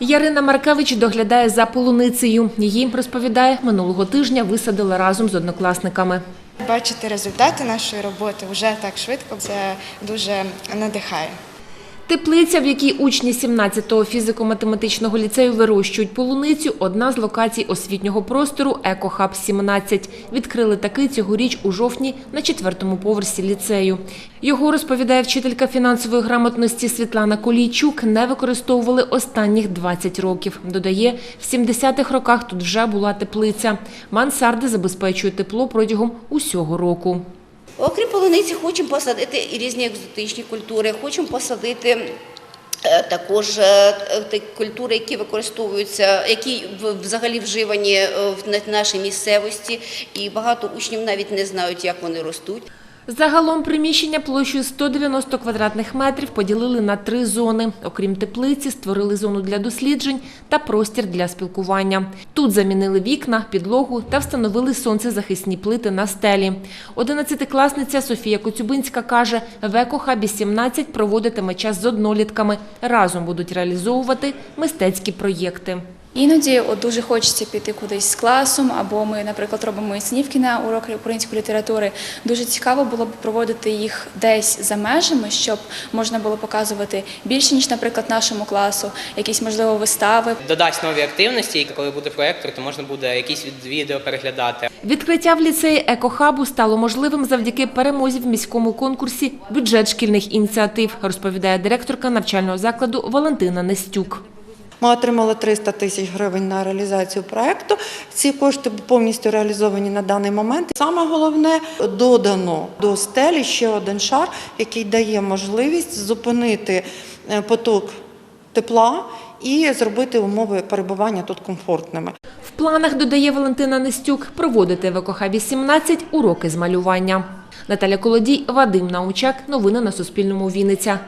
Ярина Маркевич доглядає за полуницею. Її, розповідає, минулого тижня висадили разом з однокласниками. Бачити результати нашої роботи вже так швидко це дуже надихає. Теплиця, в якій учні 17-го фізико-математичного ліцею вирощують полуницю, одна з локацій освітнього простору «Екохаб 17». Відкрили такий цьогоріч у жовтні на четвертому поверсі ліцею. Його, розповідає вчителька фінансової грамотності Світлана Колійчук, не використовували останніх 20 років. Додає, в 70-х роках тут вже була теплиця. Мансарди забезпечує тепло протягом усього року. Окрім полуниці, хочемо посадити і різні екзотичні культури. Хочемо посадити е, також е, ті культури, які використовуються, які взагалі вживані е, в нашій місцевості, і багато учнів навіть не знають, як вони ростуть. Загалом приміщення площею 190 квадратних метрів поділили на три зони. Окрім теплиці, створили зону для досліджень та простір для спілкування. Тут замінили вікна, підлогу та встановили сонцезахисні плити на стелі. Одинадцятикласниця Софія Коцюбинська каже, в Екохабі 17 проводитиме час з однолітками. Разом будуть реалізовувати мистецькі проєкти. Іноді от дуже хочеться піти кудись з класом, або ми, наприклад, робимо яснівки на уроки української літератури. Дуже цікаво було б проводити їх десь за межами, щоб можна було показувати більше ніж, наприклад, нашому класу, якісь можливо вистави. додасть нові активності, і коли буде проєктор, то можна буде якісь від відео переглядати. Відкриття в ліцеї Екохабу стало можливим завдяки перемозі в міському конкурсі «Бюджет шкільних ініціатив», розповідає директорка навчального закладу Валентина Нестюк. Ми отримали 300 тисяч гривень на реалізацію проекту. Ці кошти повністю реалізовані на даний момент. Саме головне додано до стелі ще один шар, який дає можливість зупинити е, поток тепла і зробити умови перебування тут комфортними. В планах, додає Валентина Нестюк, проводити в Екохабі 17 уроки з малювання. Наталя Колодій, Вадим Научак. Новини на Суспільному. Вінниця.